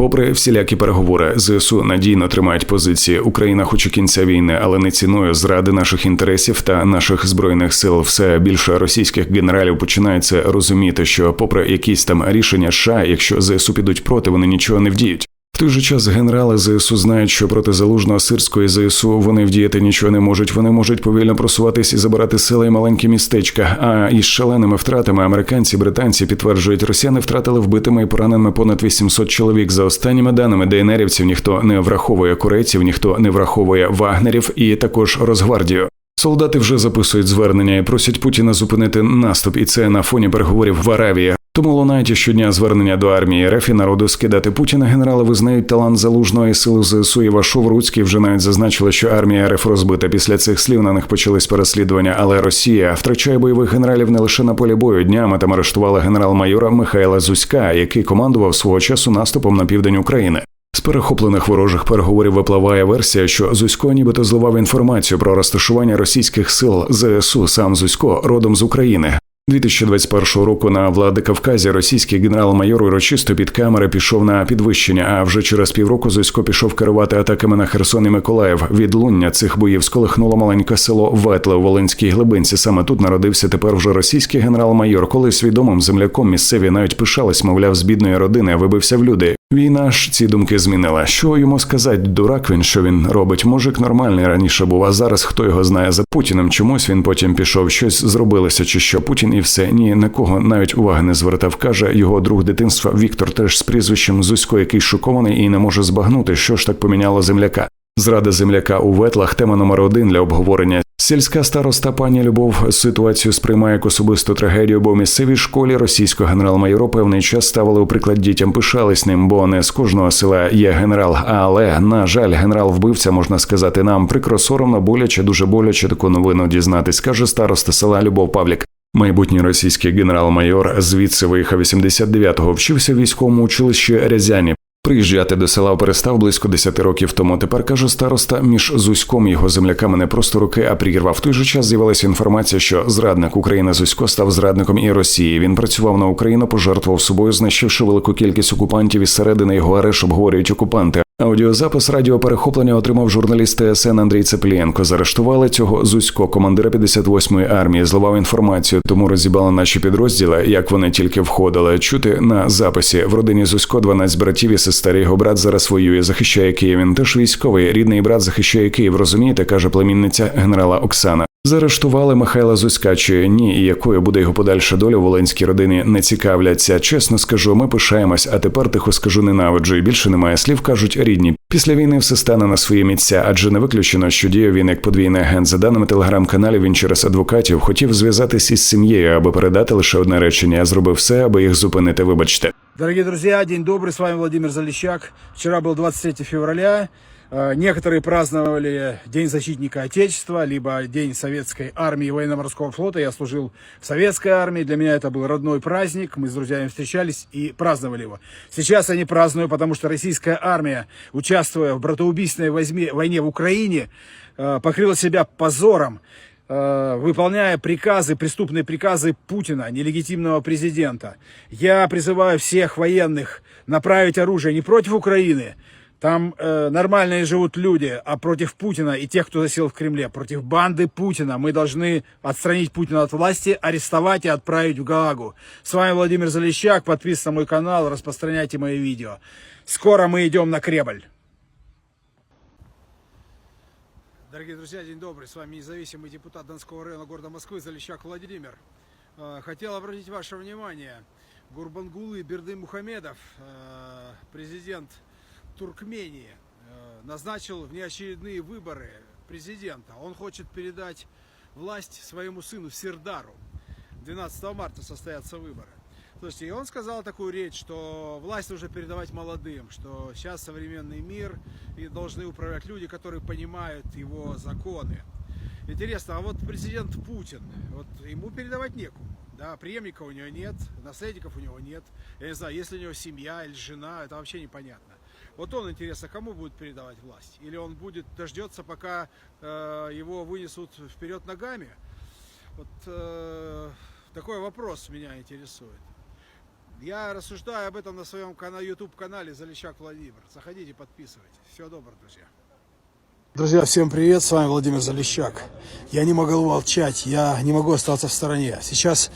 Попри всілякі переговори, ЗСУ надійно тримають позиції. Україна хоче кінця війни, але не ціною зради наших інтересів та наших збройних сил. Все більше російських генералів починається розуміти, що, попри якісь там рішення США, якщо ЗСУ підуть проти, вони нічого не вдіють. Той же час генерали ЗСУ знають, що проти залужного сирської ЗСУ вони вдіяти нічого не можуть. Вони можуть повільно просуватись і забирати села і маленькі містечка. А із шаленими втратами американці, британці підтверджують, росіяни втратили вбитими і пораненими понад 800 чоловік. За останніми даними ДНРівців ніхто не враховує корейців, ніхто не враховує вагнерів і також Росгвардію. Солдати вже записують звернення і просять Путіна зупинити наступ, і це на фоні переговорів в Аравії. Тому лунають щодня звернення до армії РФ і народу скидати Путіна. Генерали визнають талант залужної сили ЗСУ. Івашов Руцький вже навіть зазначили, що армія РФ розбита. Після цих слів на них почались переслідування. Але Росія втрачає бойових генералів не лише на полі бою. Днями там арештували генерал-майора Михайла Зузька, який командував свого часу наступом на південь України. З перехоплених ворожих переговорів випливає версія, що Зузько нібито зливав інформацію про розташування російських сил ЗСУ. Сам Зузько родом з України. 2021 року на Владикавказі російський генерал-майор урочисто під камери пішов на підвищення. А вже через півроку Зузько пішов керувати атаками на Херсон і Миколаїв. Відлуння цих боїв сколихнуло маленьке село Ветле у Волинській глибинці. Саме тут народився тепер вже російський генерал-майор. Коли свідомим земляком місцеві навіть пишались, мовляв, з бідної родини вибився в люди. Війна ж ці думки змінила. Що йому сказати, дурак він, що він робить? Мужик нормальний раніше був, а зараз хто його знає за Путіним. Чомусь він потім пішов, щось зробилося, чи що Путін і все. Ні, на кого навіть уваги не звертав. Каже його друг дитинства Віктор, теж з прізвищем Зузько, який шокований і не може збагнути, що ж так поміняло земляка. Зрада земляка у ветлах тема номер один для обговорення. Сільська староста пані Любов ситуацію сприймає як особисту трагедію, бо в місцевій школі російського генерал-майора певний час ставили у приклад дітям, пишались ним, бо не з кожного села є генерал. Але на жаль, генерал-вбивця можна сказати нам прикро соромно, боляче, дуже боляче таку новину дізнатись, каже староста села Любов Павлік. Майбутній російський генерал-майор звідси виїхав 89-го, вчився військовому училищі Рязані. Приїжджати до села перестав близько 10 років тому. Тепер каже староста, між Зузьком і його земляками не просто руки, а прірва. В той же час з'явилася інформація, що зрадник України Зузько став зрадником і Росії. Він працював на Україну, пожертвував собою, знищивши велику кількість окупантів із середини його арешт обговорюють окупанти. Аудіозапис радіоперехоплення отримав журналіст ТСН Андрій Цеплієнко. Заарештували цього Зузько, командира 58-ї армії, зливав інформацію, тому розібрали наші підрозділи, як вони тільки входили. Чути на записі в родині Зузько 12 братів і сестер. Його брат зараз воює, захищає Київ. Він теж військовий. Рідний брат захищає Київ. Розумієте, каже племінниця генерала Оксана. Заарештували Михайла Зузька чи ні, і якою буде його подальша доля волинській родині не цікавляться. Чесно скажу, ми пишаємось, а тепер тихо скажу ненавиджу. І більше немає слів, кажуть рідні. Після війни все стане на свої місця, адже не виключено, що діяв він як подвійний агент. За даними телеграм-каналів, він через адвокатів хотів зв'язатись із сім'єю, аби передати лише одне речення. Я зробив все, аби їх зупинити. Вибачте. Дорогие друзья, день добрый, с вами Владимир Залещак. Вчера был 23 февраля. Э, Некоторые праздновали День защитника Отечества, либо День Советской армии и военно-морского флота. Я служил в Советской армии, для меня это был родной праздник. Мы с друзьями встречались и праздновали его. Сейчас я не праздную, потому что российская армия, участвуя в братоубийственной войне в Украине, э, покрыла себя позором э, выполняя приказы, преступные приказы Путина, нелегитимного президента. Я призываю всех военных направить оружие не против Украины, там э, нормальные живут люди, а против Путина и тех, кто засел в Кремле, против банды Путина. Мы должны отстранить Путина от власти, арестовать и отправить в Гаагу. С вами Владимир Залещак, подписывайтесь на мой канал, распространяйте мои видео. Скоро мы идем на Кремль. Дорогие друзья, день добрый. С вами независимый депутат Донского района города Москвы Залещак Владимир. Э, Хотел обратить ваше внимание. Гурбангулы Берды Мухамедов, э, президент Туркмении, э, назначил внеочередные выборы президента. Он хочет передать власть своему сыну Сердару. 12 марта состоятся выборы. Слушайте, и он сказал такую речь, что власть нужно передавать молодым, что сейчас современный мир и должны управлять люди, которые понимают его законы. Интересно, а вот президент Путин, вот ему передавать некому. Да, преемника у него нет, наследников у него нет. Я не знаю, если у него семья или жена, это вообще непонятно. Вот он, интересно, кому будет передавать власть? Или он будет дождется, пока э, его вынесут вперед ногами? Вот э, такой вопрос меня интересует. Я рассуждаю об этом на своем кана- YouTube-канале Залещак Владимир. Заходите, подписывайтесь. Всего доброго, друзья. Друзья, всем привет, с вами Владимир Залещак. Я не могу молчать, я не могу остаться в стороне. Сейчас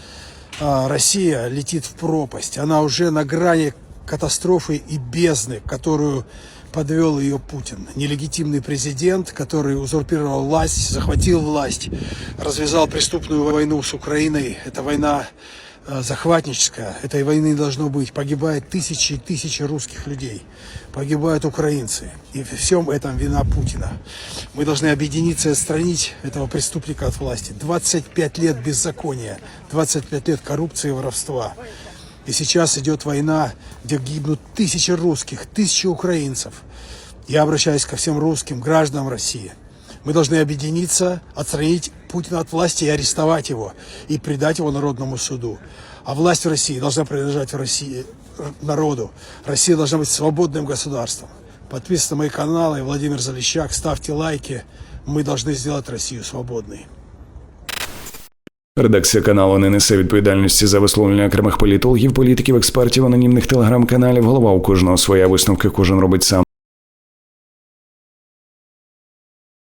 а, Россия летит в пропасть, она уже на грани катастрофы и бездны, которую подвел ее Путин. Нелегитимный президент, который узурпировал власть, захватил власть, развязал преступную войну с Украиной. Это война э, захватническая. Этой войны должно быть. Погибают тысячи и тысячи русских людей. Погибают украинцы. И во всем этом вина Путина. Мы должны объединиться и отстранить этого преступника от власти. 25 лет беззакония, 25 лет коррупции и воровства. И сейчас идет война, где гибнут тысячи русских, тысячи украинцев. Я обращаюсь ко всем русским гражданам России. Мы должны объединиться, отстранить Путина от власти и арестовать его, и предать его народному суду. А власть в России должна принадлежать России э, народу. Россия должна быть свободным государством. Подписывайтесь на мои каналы, Владимир Залещак, ставьте лайки. Мы должны сделать Россию свободной. Редакція каналу не несе відповідальності за висловлення окремих політологів, політиків, експертів, анонімних телеграм-каналів. Голова у кожного своя висновки кожен робить сам.